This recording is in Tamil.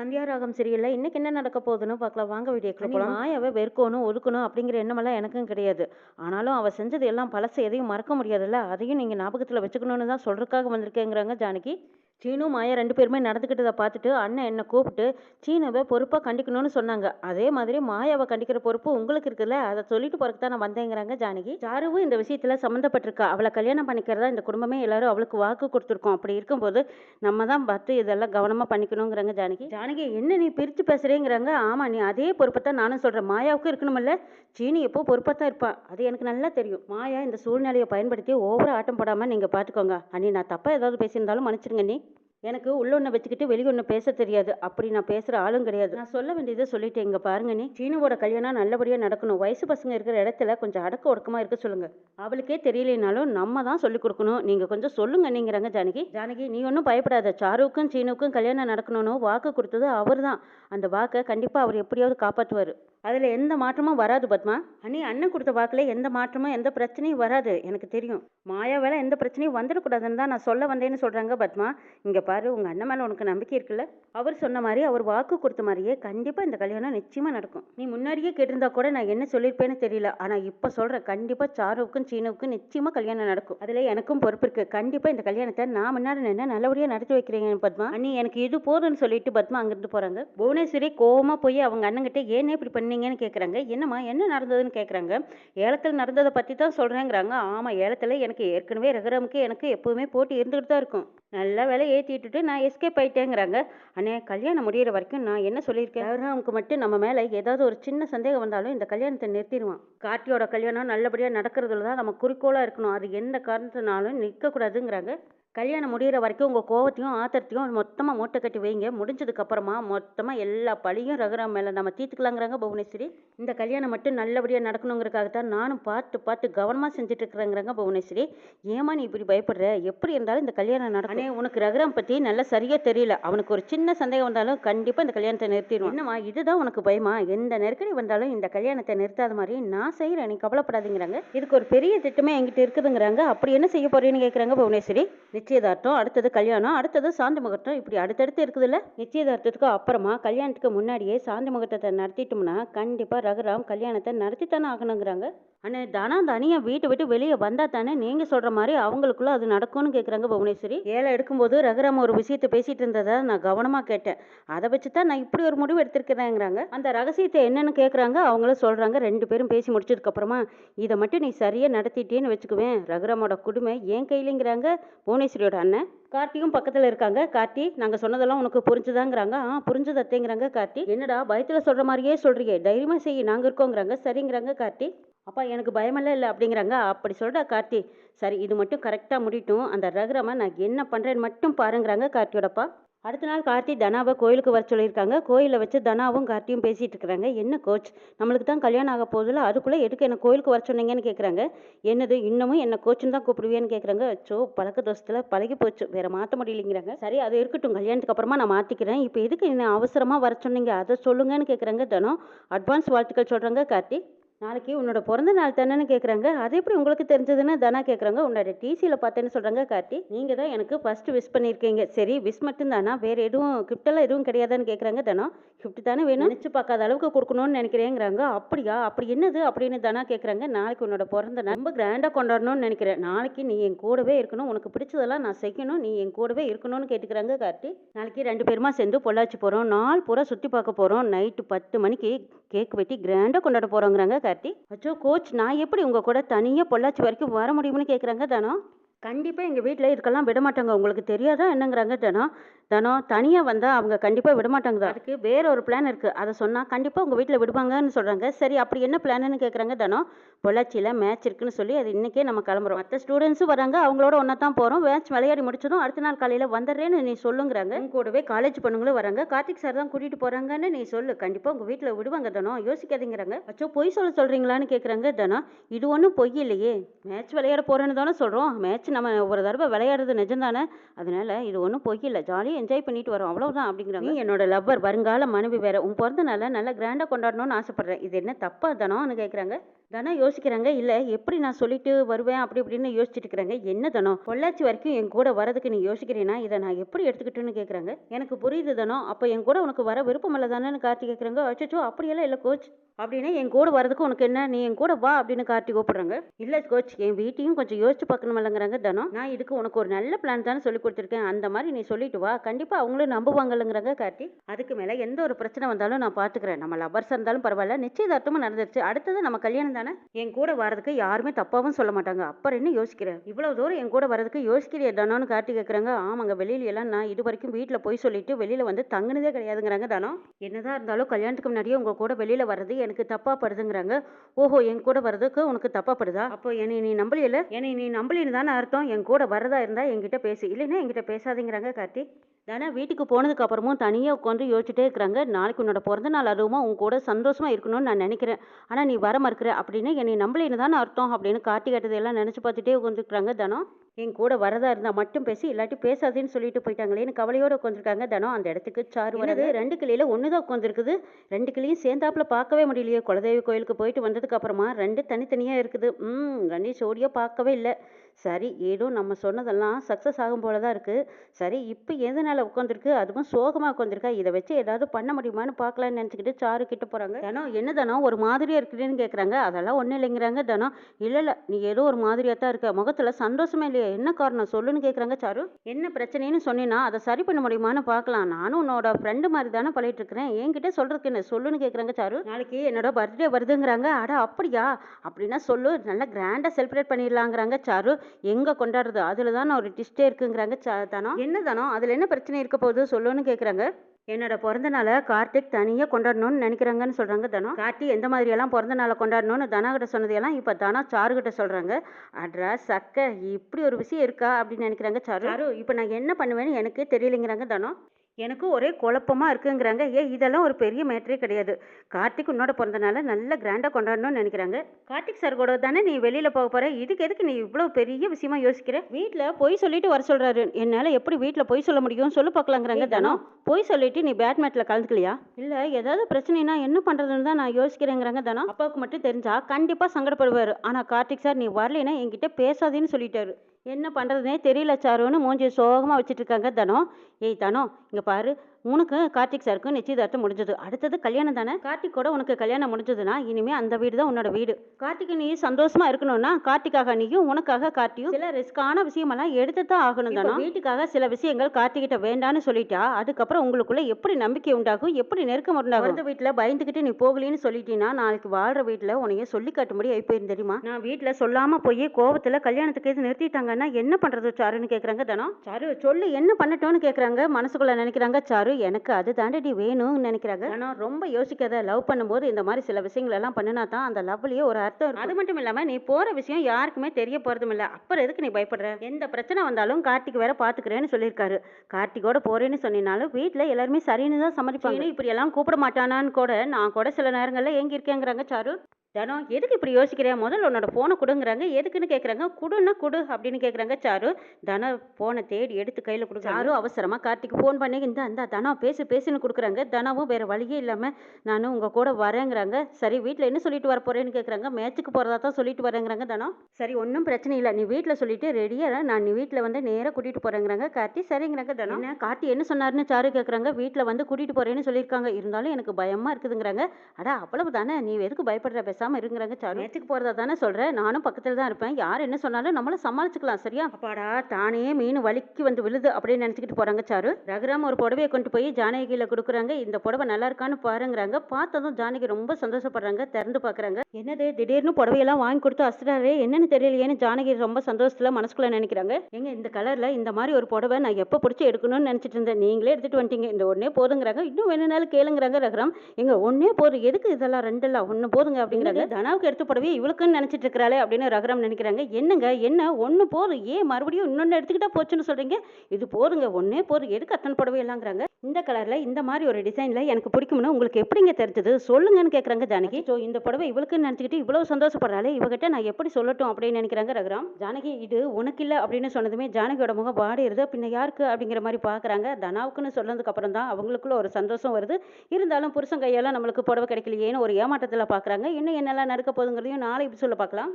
சந்தியாராகம் சரியில்லை இன்னைக்கு என்ன நடக்க போகுதுன்னு பார்க்கலாம். வாங்க வீடியோக்குள்ள போலாம். மாயாவை வெறுக்கணும் ஒதுக்கணும் அப்படிங்கிற எண்ணமெல்லாம் எனக்கும் கிடையாது. ஆனாலும் அவ செஞ்சது எல்லாம் பழசை எதையும் மறக்க முடியாதுல்ல. அதையும் நீங்க ஞாபகத்துல வச்சுக்கணும்னு தான் சொல்றதுக்காக வந்திருக்கேங்கிறாங்க ஜானகி. சீனு மாயா ரெண்டு பேருமே நடந்துக்கிட்டதை பார்த்துட்டு அண்ணன் என்னை கூப்பிட்டு சீனுவை பொறுப்பாக கண்டிக்கணும்னு சொன்னாங்க. அதே மாதிரி மாயாவை கண்டிக்கிற பொறுப்பு உங்களுக்கு இருக்குல்ல? அதை சொல்லிட்டு போறதுக்கு தான் நான் வந்தேங்கிறாங்க ஜானகி. சாருவும் இந்த விஷயத்துல சம்மந்தப்பட்டிருக்கா. அவளை கல்யாணம் பண்ணிக்கிறதா இந்த குடும்பமே எல்லாரும் அவளுக்கு வாக்கு கொடுத்துருக்கோம். அப்படி இருக்கும்போது நம்ம தான் பார்த்து இதெல்லாம் கவனமா பண்ணிக்கணுங்கிறாங்க ஜானகி. ஜானகி என்ன நீ பிரித்து பேசுறேங்கிறாங்க? ஆமா நீ அதே பொறுப்பை தான் நானும் சொல்றேன். மாயாவுக்கு இருக்கணுமில்ல. சீனி எப்போ பொறுப்பாக தான் இருப்பான் அது எனக்கு நல்லா தெரியும். மாயா இந்த சூழ்நிலையை பயன்படுத்தி ஓவர ஆட்டம் போடாம நீங்க பாத்துக்கோங்க அண்ணி நான் தப்பா ஏதாவது பேசியிருந்தாலும் மன்னிச்சிருங்க நீ எனக்கு உள்ள ஒன்று வச்சுக்கிட்டு வெளியே ஒன்று பேச தெரியாது. அப்படி நான் பேசுகிற ஆளும் கிடையாது. நான் சொல்ல வேண்டியதை சொல்லிட்டேன். இங்கே பாருங்க நீ சீனுவோட கல்யாணம் நல்லபடியாக நடக்கணும். வயசு பசங்க இருக்கிற இடத்துல கொஞ்சம் அடக்க ஒடுக்கமாக இருக்க சொல்லுங்க. அவளுக்கே தெரியலனாலும் நம்ம தான் சொல்லி கொடுக்கணும். நீங்கள் கொஞ்சம் சொல்லுங்க நீங்கிறாங்க ஜானகி. ஜானகி நீ ஒன்றும் பயப்படாத. சாருவுக்கும் சீனுவுக்கும் கல்யாணம் நடக்கணும்னு வாக்கு கொடுத்தது அவர் தான் அந்த வாக்கை கண்டிப்பாக அவர் எப்படியாவது காப்பாற்றுவார். அதில் எந்த மாற்றமும் வராது பத்மா. அண்ணி அண்ணன் கொடுத்த வாக்கில் எந்த மாற்றமும் எந்த பிரச்சனையும் வராது. எனக்கு தெரியும். மாயா வேலை எந்த பிரச்சனையும் வந்துடக்கூடாதுன்னு தான் நான் சொல்ல வந்தேன்னு சொல்கிறாங்க பத்மா. இங்கே பாரு உங்கள் அண்ணன் மேலே உனக்கு நம்பிக்கை இருக்குல்ல? அவர் சொன்ன மாதிரி அவர் வாக்கு கொடுத்த மாதிரியே கண்டிப்பாக இந்த கல்யாணம் நிச்சயமாக நடக்கும். நீ முன்னாடியே கேட்டிருந்தா கூட நான் என்ன சொல்லியிருப்பேன்னு தெரியல. ஆனால் இப்போ சொல்கிறேன் கண்டிப்பாக சாருவுக்கும் சீனுவுக்கும் நிச்சயமாக கல்யாணம் நடக்கும். அதில் எனக்கும் பொறுப்பு இருக்குது கண்டிப்பாக இந்த கல்யாணத்தை நான் முன்னாடி நின்று நல்லபடியாக நடத்தி வைக்கிறீங்க பத்மா. அண்ணி எனக்கு இது போதும்னு சொல்லிட்டு பத்மா அங்கேருந்து போகிறாங்க புவனேஸ்வரி கோவமாக போய் அவங்க அண்ணங்கிட்ட ஏன்னே இப்படி பண்ணி? சொன்னீங்கன்னு கேட்குறாங்க என்னம்மா என்ன நடந்ததுன்னு கேட்குறாங்க ஏலத்தில் நடந்ததை பற்றி தான் சொல்கிறேங்கிறாங்க ஆமாம் ஏலத்தில் எனக்கு ஏற்கனவே ரகுராமுக்கு எனக்கு எப்போவுமே போட்டி இருந்துகிட்டு தான் இருக்கும். நல்லா வேலை ஏற்றி விட்டுட்டு நான் எஸ்கேப் ஆகிட்டேங்கிறாங்க அண்ணே கல்யாணம் முடியிற வரைக்கும் நான் என்ன சொல்லியிருக்கேன்? ரகுராமுக்கு மட்டும் நம்ம மேலே ஏதாவது ஒரு சின்ன சந்தேகம் வந்தாலும் இந்த கல்யாணத்தை நிறுத்திடுவான். கார்த்தியோட கல்யாணம் நல்லபடியாக நடக்கிறதுல தான் நம்ம குறிக்கோளாக இருக்கணும். அது எந்த காரணத்தினாலும் நிற்கக்கூடாதுங்கிறாங்க கல்யாணம் முடியிற வரைக்கும் உங்கள் கோவத்தையும் ஆத்திரத்தையும் மொத்தமாக மூட்டை கட்டி வைங்க. முடிஞ்சதுக்கப்புறமா மொத்தமாக எல்லா பழியும் ரகுராம் மேலே நம்ம தீர்த்துக்கலாங்கிறாங்க புவனேஸ்வரி. இந்த கல்யாணம் மட்டும் நல்லபடியாக நடக்கணுங்கிறதுக்காக தான் நானும் பார்த்து பார்த்து கவனமாக செஞ்சுட்டு இருக்கிறேங்கிறாங்க புவனேஸ்வரி. ஏமா நீ இப்படி பயப்படுற? எப்படி இருந்தாலும் இந்த கல்யாணம் நடக்கணே உனக்கு ரகுராம் பற்றி நல்லா சரியாக தெரியல. அவனுக்கு ஒரு சின்ன சந்தேகம் வந்தாலும் கண்டிப்பாக இந்த கல்யாணத்தை நிறுத்திடுவான் என்னம்மா இதுதான் உனக்கு பயமா? எந்த நெருக்கடி வந்தாலும் இந்த கல்யாணத்தை நிறுத்தாத மாதிரி நான் செய்கிறேன் நீ கவலைப்படாதீங்கிறாங்க. இதுக்கு ஒரு பெரிய திட்டமே என்கிட்ட இருக்குதுங்கிறாங்க. அப்படி என்ன செய்ய போறேன்னு கேட்குறாங்க புவனேஸ்வரி. நிச்சயதார்த்தம் அடுத்தது கல்யாணம் அடுத்தது சாந்தி முகூர்த்தம். இப்படி அடுத்தடுத்து இருக்குதுல்ல? நிச்சயதார்த்தத்துக்கு அப்புறமா கல்யாணத்துக்கு முன்னாடியே சாந்தி முகூர்த்தத்தை நடத்திட்டோம்னா கண்டிப்பாக ரகுராம் கல்யாணத்தை நடத்தித்தானே ஆகணுங்கிறாங்க. அண்ணே தானா தனியா வீட்டை விட்டு வெளியே வந்தா தானே நீங்க சொல்ற மாதிரி அவங்களுக்குள்ள அது நடக்கும்னு கேக்குறாங்க புவனேஸ்வரி. ஏழை எடுக்கும்போது ரகுராம் ஒரு விஷயத்தை பேசிட்டு இருந்ததை நான் கவனமா கேட்டேன். அதை வச்சு தான் நான் இப்படி ஒரு முடிவு எடுத்திருக்கிறேங்கிறாங்க. அந்த ரகசியத்தை என்னன்னு கேட்குறாங்க அவங்களும் சொல்றாங்க ரெண்டு பேரும் பேசி முடிச்சதுக்கு அப்புறமா இதை மட்டும் நீ சரியா நடத்திட்டேன்னு வச்சுக்குவேன். ரகுராமோட குடும்பம் ஏன் கையிலங்கிறாங்க. ராஜேஸ்வரியோட அண்ணன்? கார்த்தியும் பக்கத்துல இருக்காங்க. கார்த்தி நாங்க சொன்னதெல்லாம் உனக்கு புரிஞ்சுதாங்கிறாங்க. ஆ புரிஞ்சுது அத்தைங்கிறாங்க கார்த்தி. என்னடா பயத்துல சொல்ற மாதிரியே சொல்றீங்க தைரியமா செய்ய நாங்க இருக்கோங்கிறாங்க. சரிங்கிறாங்க கார்த்தி. அப்பா எனக்கு பயமெல்லாம் இல்லை அப்படிங்கிறாங்க. அப்படி சொல்கிறா கார்த்தி. சரி இது மட்டும் கரெக்டாக முடிட்டும் அந்த ரகுரமாக நான் என்ன பண்ணுறேன்னு மட்டும் பாருங்கிறாங்க கார்த்தியோடப்பா. அடுத்த நாள் கார்த்தி தனாவை கோயிலுக்கு வர சொல்லியிருக்காங்க. கோயிலில் வச்சு தனாவும் கார்த்தியும் பேசிகிட்டு இருக்கிறாங்க. என்ன கோச் நம்மளுக்கு தான் கல்யாணம் ஆக போதில்ல அதுக்குள்ளே எதுக்கு என்ன கோயிலுக்கு வர சொன்னீங்கன்னு கேட்குறாங்க என்னது இன்னமும் என்ன கோச்சுன்னு தான் கூப்பிடுவேன்னு கேட்குறாங்க சோ பழக்க தோசத்தில் பழகி போச்சு. வேறு மாற்ற முடியலைங்கிறாங்க. சரி அது இருக்கட்டும். கல்யாணத்துக்கு அப்புறமா நான் மாற்றிக்கிறேன் இப்போ எதுக்கு என்ன அவசரமாக வர சொன்னீங்க? அதை சொல்லுங்கன்னு கேட்குறாங்க தனம். அட்வான்ஸ் வாழ்த்துக்கள் சொல்கிறாங்க கார்த்தி. நாளைக்கு உன்னோட பிறந்த நாள் தானேன்னு கேட்குறாங்க அது எப்படி உங்களுக்கு தெரிஞ்சதுன்னு தனா கேட்குறாங்க உன்னோட டிசியில் பார்த்தேன்னு சொல்கிறாங்க கார்த்தி. நீங்கள் தான் எனக்கு ஃபஸ்ட்டு விஷ் பண்ணியிருக்கீங்க சரி விஷ் மட்டும்தானா வேறு எதுவும் கிஃப்டெல்லாம் எதுவும் கிடையாதான்னு கேட்குறாங்க தனா. கிஃப்ட் தானே வேணும். நினச்சி பார்க்காத அளவுக்கு கொடுக்கணும்னு நினைக்கிறேங்கிறாங்க. அப்படியா? அப்படி என்னது? அப்படின்னு தானா கேட்குறாங்க நாளைக்கு உன்னோட பிறந்த நாள். ரொம்ப கிராண்டாக கொண்டாடணும்னு நினைக்கிறேன். நாளைக்கு நீ என் கூடவே இருக்கணும். உனக்கு பிடிச்சதெல்லாம் நான் செய்யணும். நீ என் கூடவே இருக்கணும்னு கேட்டுக்கிறாங்க கார்த்தி. நாளைக்கு ரெண்டு பேருமா சேர்ந்து பொள்ளாச்சி போகிறோம் நாள் பூரா சுற்றி பார்க்க போகிறோம் நைட்டு பத்து மணிக்கு கேக் வெட்டி கிராண்டாக கொண்டாட போகிறோங்கிறாங்க கார்த்தி. அச்சோ கோச் நான் எப்படி உங்கள் கூட தனியாக பொள்ளாச்சி வரைக்கும் வர முடியும்னு கேட்குறாங்க தானோ? கண்டிப்பாக எங்கள் வீட்டில் இதுக்கெல்லாம் விட மாட்டாங்க உங்களுக்கு தெரியாதா என்னங்கிறாங்க தானோ? தனோ தனியாக வந்தால் அவங்க கண்டிப்பாக விடமாட்டாங்க அதுக்கு வேற ஒரு பிளான் இருக்குது அதை சொன்னால் கண்டிப்பாக உங்கள் வீட்டில் விடுவாங்கன்னு சொல்கிறாங்க சரி அப்படி என்ன பிளான்னு கேட்குறாங்க தனம்? பொள்ளாச்சியில் மேட்ச் இருக்குன்னு சொல்லி அது இன்றைக்கே நம்ம கிளம்புறோம். மற்ற ஸ்டூடெண்ட்ஸும் வராங்க. அவங்களோட ஒன்றா தான் போகிறோம் மேட்ச் விளையாடி முடிச்சதும் அடுத்த நாள் காலையில் வந்துடுறேன்னு நீ சொல்லுங்கிறாங்க. உங்க கூடவே காலேஜ் பொண்ணுங்களும் வராங்க. கார்த்திக் சார் தான் கூட்டிகிட்டு போகிறாங்கன்னு நீ சொல்லு. கண்டிப்பாக உங்கள் வீட்டில் விடுவாங்க தனோ யோசிக்காதீங்கிறாங்க. அச்சோ பொய் சொல்ல சொல்கிறீங்களான்னு கேட்குறாங்க தனோ இது ஒன்றும் பொய் இல்லையே. மேட்ச் விளையாட போகிறேன்னு தானே சொல்கிறோம் மேட்ச் நம்ம ஒரு தடவை விளையாடுறது நிஜம் தானே அதனால இது ஒன்றும் பொய் இல்லை. ஜாலியாக என்ஜாய் பண்ணிட்டு வரோம். அவ்வளவுதான் அப்படிங்கிறாங்க. நீ என்னோட லவ்வர் வருங்கால மனைவி வேற. உன் பிறந்த நாளை நல்லா கிராண்டாக கொண்டாடணும்னு ஆசைப்படுறேன். இது என்ன தப்பா தானோன்னு கேட்குறாங்க தனம் யோசிக்கிறாங்க. இல்லை எப்படி நான் சொல்லிட்டு வருவேன்? அப்படி இப்படின்னு யோசிச்சுட்டு இருக்கிறாங்க. என்ன தனம்? பொள்ளாச்சி வரைக்கும் என் கூட வரதுக்கு நீ யோசிக்கிறேன்னா இதை நான் எப்படி எடுத்துக்கிட்டுன்னு கேட்குறாங்க எனக்கு புரியுது தனம். அப்போ என் கூட உனக்கு வர விருப்பம் இல்லை தானேன்னு கார்த்தி கேட்குறாங்க அச்சோ அப்படியெல்லாம் இல்லை கோச். அப்படின்னா என் கூட வரதுக்கு உனக்கு என்ன? நீ என் கூட வா அப்படின்னு கார்த்தி கூப்பிடுறாங்க. இல்லை கோச் என் வீட்டையும் கொஞ்சம் யோசிச்சு பார்க்கணுமில்லங்கிறாங்க தனம். நான் இதுக்கு உனக்கு ஒரு நல்ல பிளான் தானே சொல்லி கொடுத்துருக்கேன். அந்த மாதிரி நீ சொல்லிட்டு வா. கண்டிப்பாக அவங்களும் நம்புவாங்கல்லங்கிறாங்க கார்த்தி. அதுக்கு மேலே எந்த ஒரு பிரச்சனை வந்தாலும் நான் பார்த்துக்கிறேன் நம்ம லவர்ஸ் இருந்தாலும் பரவாயில்ல. நிச்சயதார்த்தமும் நடந்துருச்சு. அடுத்தது நம்ம கல்யாணம் தானே? என் கூட வரதுக்கு யாருமே தப்பாகவும் சொல்ல மாட்டாங்க. அப்புறம் என்ன யோசிக்கிறேன் இவ்வளோ தூரம் என் கூட வரதுக்கு யோசிக்கிறியே தனோன்னு காட்டி கேட்குறாங்க ஆமாங்க வெளியில எல்லாம் நான் இது வரைக்கும் வீட்டில் போய் சொல்லிட்டு வெளியில் வந்து தங்குனதே கிடையாதுங்கிறாங்க தானோ? என்னதான் இருந்தாலும் கல்யாணத்துக்கு முன்னாடியே உங்கள் கூட வெளியில் வர்றது எனக்கு தப்பாக படுதுங்கிறாங்க ஓஹோ என் கூட வர்றதுக்கு உனக்கு தப்பாக படுதா அப்போ என்னை நீ நம்பலையில என்னை நீ நம்பலின்னு தானே அர்த்தம். என் கூட வரதா இருந்தால் என்கிட்ட பேசு. இல்லைன்னா என்கிட்ட பேசாதீங்கிறாங்க காட்டி தானே வீட்டுக்கு போனதுக்கு அப்புறமும் தனியாக உட்காந்து யோசிச்சுட்டே இருக்கிறாங்க. நாளைக்கு உன்னோட பிறந்த நாள் அதுவுமா உன் கூட சந்தோஷமாக இருக்கணும்னு நான் நினைக்கிறேன். ஆனால் நீ வர மறுக்கிற அப்படின்னு என்னை நம்பலைன்னு தானே அர்த்தம் அப்படின்னு கார்த்தி கேட்டதெல்லாம் நினச்சி பார்த்துட்டே உட்காந்துருக்குறாங்க தனம். என் கூட வரதா இருந்தால் மட்டும் பேசி இல்லாட்டி பேசாதேன்னு சொல்லிட்டு போயிட்டாங்களேன்னு கவலையோடு உட்காந்துருக்காங்க தனம் அந்த இடத்துக்கு சாரு வருது ரெண்டு கிளியில ஒன்று தான் உட்காந்துருக்குது ரெண்டு கிளியும் சேர்ந்தாப்புல பார்க்கவே முடியலையே. குலதெய்வ கோயிலுக்கு போயிட்டு வந்ததுக்கு அப்புறமா ரெண்டு தனித்தனியாக இருக்குது. ம் ரெண்டு ஜோடியாக பார்க்கவே இல்லை. சரி ஏதோ நம்ம சொன்னதெல்லாம் சக்ஸஸ் ஆகும் போல தான் இருக்குது சரி இப்போ எதனால உட்காந்துருக்கு அதுவும் சோகமாக உட்காந்துருக்கா இதை வச்சு ஏதாவது பண்ண முடியுமான்னு பார்க்கலான்னு நினச்சிக்கிட்டு சாரு கிட்ட போகிறாங்க தனம் என்ன தனம் ஒரு மாதிரியாக இருக்குதுன்னு கேட்குறாங்க அதெல்லாம் ஒன்றும் இல்லைங்கிறாங்க தனம் இல்லை இல்லை நீ ஏதோ ஒரு மாதிரியாக தான் இருக்க. முகத்தில் சந்தோஷமே இல்லையா. என்ன காரணம்? சொல்லுன்னு கேட்குறாங்க சாரு. என்ன பிரச்சனைன்னு சொன்னீங்கன்னா அதை சரி பண்ண முடியுமான்னு பார்க்கலாம். நானும் உன்னோட ஃப்ரெண்டு மாதிரி தானே பழகிட்டு இருக்கிறேன் என்கிட்ட சொல்கிறதுக்கு என்ன சொல்லுன்னு கேட்குறாங்க சாரு. நாளைக்கு என்னோட பர்த்டே வருதுங்கிறாங்க. அட அப்படியா? அப்படின்னா சொல்லு. நல்லா கிராண்டாக செலிப்ரேட் பண்ணிடலாங்கிறாங்க சாரு. எங்கே கொண்டாடுறது? அதில் தான் ஒரு டிஸ்டே இருக்குங்கிறாங்க சா தானோ என்ன தானோ அதில் என்ன பிரச்சனை இருக்க போகுது? சொல்லுன்னு கேட்குறாங்க என்னோட பிறந்த நாளை கார்த்திக் தனியாக கொண்டாடணும்னு நினைக்கிறாங்கன்னு சொல்கிறாங்க தனம் கார்த்தி எந்த மாதிரியெல்லாம் பிறந்த நாளை கொண்டாடணும்னு தனா கிட்ட சொன்னதையெல்லாம் இப்போ தனா சாரு கிட்ட சொல்கிறாங்க அட்ரா சக்க இப்படி ஒரு விஷயம் இருக்கா அப்படின்னு நினைக்கிறாங்க சாரு. சாரு இப்போ நான் என்ன பண்ணுவேன்னு எனக்கே தெரியலைங்கிறாங்க தனம் எனக்கு ஒரே குழப்பமா இருக்குங்கிறாங்க. ஏ இதெல்லாம் ஒரு பெரிய மேட்டரே கிடையாது. கார்த்திக் உன்னோட பிறந்தனால நல்ல கிராண்டாக கொண்டாடணும்னு நினைக்கிறாங்க. கார்த்திக் சார் கூட தானே நீ வெளியில் போக போகிற இதுக்கு எதுக்கு நீ இவ்வளோ பெரிய விஷயமா யோசிக்கிற? வீட்டில் பொய் சொல்லிட்டு வர சொல்கிறாரு என்னால் எப்படி வீட்டில் பொய் சொல்ல முடியும் சொல்லு பார்க்கலாங்கிறாங்க தனம் பொய் சொல்லிட்டு நீ பேட்மேட்டில் கலந்துக்கலையா? இல்லை ஏதாவது பிரச்சனைனா என்ன பண்ணுறதுன்னு தான் நான் யோசிக்கிறேங்கிறாங்க தனம் அப்பாவுக்கு மட்டும் தெரிஞ்சா கண்டிப்பாக சங்கடப்படுவார். ஆனால் கார்த்திக் சார் நீ வரலைன்னா என்கிட்ட பேசாதேன்னு சொல்லிட்டாரு. என்ன பண்ணுறதுனே தெரியல சாருன்னு மூஞ்சி சோகமாக வச்சுட்டு இருக்காங்க தனம் ஏய் தனம் இங்கே பாரு உனக்கு கார்த்திக் சாருக்கும் நிச்சயதார்த்தம் முடிஞ்சது. அடுத்தது கல்யாணம் தானே? கார்த்திக் கூட உனக்கு கல்யாணம் முடிஞ்சதுன்னா இனிமே அந்த வீடு தான் உன்னோட வீடு. கார்த்திக் நீ சந்தோஷமா இருக்கணும்னா கார்த்திக்காக நீயும் உனக்காக கார்த்தியும் சில ரிஸ்கான விஷயமெல்லாம் எடுத்து தான் ஆகணும் தானே? வீட்டுக்காக சில விஷயங்கள் கார்த்திகிட்ட வேண்டான்னு சொல்லிட்டா அதுக்கப்புறம் உங்களுக்குள்ள எப்படி நம்பிக்கை உண்டாகும்? எப்படி நெருக்கம் உண்டாகும்? அந்த வீட்டில் பயந்துக்கிட்டு நீ போகலின்னு சொல்லிட்டீங்கன்னா நாளைக்கு வாழ்ற வீட்டில் உனைய சொல்லி காட்டும்படி ஆயிப்போயிருந்து தெரியுமா? நான் வீட்டில் சொல்லாம போய் கோவத்தில் கல்யாணத்துக்கு எது நிறுத்திட்டாங்கன்னா என்ன பண்றது சாருன்னு கேட்குறாங்க தானோ? சாரு சொல்லு என்ன பண்ணட்டோன்னு கேட்குறாங்க மனசுக்குள்ள நினைக்கிறாங்க சாரு. எனக்கு அது தாண்டி வேணும்னு நினைக்கிறாங்க. ஆனால் ரொம்ப யோசிக்காத லவ் பண்ணும்போது இந்த மாதிரி சில விஷயங்கள் எல்லாம் பண்ணினா தான் அந்த லவ்லயே ஒரு அர்த்தம் அது மட்டும் இல்லாமல் நீ போகிற விஷயம் யாருக்குமே தெரிய போகிறதும் இல்லை. அப்புறம் எதுக்கு நீ பயப்படுற? எந்த பிரச்சனை வந்தாலும் கார்த்திக் வேற பார்த்துக்கிறேன்னு சொல்லியிருக்காரு. கார்த்திகோட போறேன்னு சொன்னினாலும் வீட்டில் எல்லாருமே சரின்னு தான் சம்மதிப்பாங்க. இப்படி எல்லாம் கூப்பிட மாட்டானான்னு கூட நான் கூட சில நேரங்களில் ஏங்கி இருக்கேங்கிறாங்க சாரு. தனம் எதுக்கு இப்படி யோசிக்கிறேன் முதல்ல உன்னோட ஃபோனை கொடுங்குறாங்க. எதுக்குன்னு கேட்குறாங்க குடுன்னா குடு அப்படின்னு கேட்குறாங்க சாரு. தனம் ஃபோனை தேடி எடுத்து கையில் கொடுக்குறாங்க. சாரு அவசரமாக கார்த்திக் ஃபோன் பண்ணி இந்த இந்த தனம் பேசு பேசுன்னு கொடுக்குறாங்க. தனமும் வேறு வழியே இல்லாமல் நானும் உங்கள் கூட வரேங்கிறாங்க. சரி வீட்டில் என்ன சொல்லிட்டு வர போகிறேன்னு கேட்குறாங்க மேட்ச்சுக்கு போகிறதா தான் சொல்லிட்டு வரேங்கிறாங்க தனம் சரி ஒன்றும் பிரச்சனை இல்லை. நீ வீட்டில் சொல்லிட்டு ரெடியாக நான் நீ வீட்டில் வந்து நேராக கூட்டிகிட்டு போகிறேங்கிறாங்க கார்த்தி சரிங்கிறாங்க தனம் என்ன? கார்த்தி என்ன சொன்னாருன்னு சாரு கேட்குறாங்க வீட்டில் வந்து கூட்டிகிட்டு போகிறேன்னு சொல்லியிருக்காங்க இருந்தாலும் எனக்கு பயமாக இருக்குதுங்கிறாங்க. அடா அவ்வளவு தானே நீ எதுக்கு பயப்படுற? பேசாமல் இருங்கிறாங்க சாரு நேற்றுக்கு போகிறதா தானே சொல்கிறேன் நானும் பக்கத்தில் தான் இருப்பேன். யார் என்ன சொன்னாலும் நம்மள சமாளிச்சுக்கலாம் சரியா? அப்பாடா தானே மீன் வலிக்கு வந்து விழுது அப்படின்னு நினச்சிக்கிட்டு போகிறாங்க சாரு. ரகுராம் ஒரு புடவையை கொண்டு போய் ஜானகியில் கொடுக்குறாங்க. இந்த புடவை நல்லா இருக்கான்னு பாருங்கிறாங்க. பார்த்ததும் ஜானகி ரொம்ப சந்தோஷப்படுறாங்க திறந்து பார்க்குறாங்க என்னது திடீர்னு புடவையெல்லாம் வாங்கி கொடுத்து அசுறாரே என்னன்னு தெரியலையேன்னு ஜானகி ரொம்ப சந்தோஷத்தில் மனசுக்குள்ள நினைக்கிறாங்க. எங்க இந்த கலரில் இந்த மாதிரி ஒரு புடவை நான் எப்போ பிடிச்சி எடுக்கணும்னு நினச்சிட்டு இருந்தேன். நீங்களே எடுத்துகிட்டு வந்துட்டீங்க. இந்த ஒன்றே போதுங்கிறாங்க. இன்னும் வேணும்னாலும் கேளுங்கிறாங்க ரகுராம். எங்க ஒன்றே போதும். எதுக்கு இதெல்லாம் ரெண்டெல்லாம்? ஒன்று போதுங்க அப்படிங்கிறாங்க தனாவுக்கு எடுத்து போடவே இவளுக்குன்னு நினச்சிட்டு இருக்கிறாளே அப்படின்னு ரகுராம் நினைக்கிறாங்க. என்னங்க? என்ன? ஒன்று போதும். ஏன் மறுபடியும் இன்னொன்று எடுத்துக்கிட்டா போச்சுன்னு சொல்கிறீங்க இது போதுங்க. ஒன்றே போதும். எதுக்கு அத்தனை புடவை எல்லாங்கிறாங்க இந்த கலரில் இந்த மாதிரி ஒரு டிசைனில் எனக்கு பிடிக்கும்னு உங்களுக்கு எப்படிங்க தெரிஞ்சது? சொல்லுங்கன்னு கேட்குறாங்க ஜானகி. ஸோ இந்த புடவை இவளுக்குன்னு நினச்சிக்கிட்டு இவ்வளோ சந்தோஷப்படுறாளே இவகிட்ட நான் எப்படி சொல்லட்டும் அப்படின்னு நினைக்கிறாங்க ரகுராம். ஜானகி இது உனக்கு இல்லை அப்படின்னு சொன்னதுமே ஜானகியோட முகம் வாடிடுது. பின்ன யாருக்கு அப்படிங்கிற மாதிரி பார்க்குறாங்க தனாவுக்குன்னு சொன்னதுக்கப்புறம் தான் அவங்களுக்குள்ள ஒரு சந்தோஷம் வருது. இருந்தாலும் புருஷன் கையால் நம்மளுக்கு புடவை கிடைக்கலையேன்னு ஒரு ஏமாற்றத்தில் பார்க்குறாங்க இன்னும் என்னெல்லாம் நடக்க போகுதுங்கிறதையும் நாளை சொல்ல பார்க்கலாம்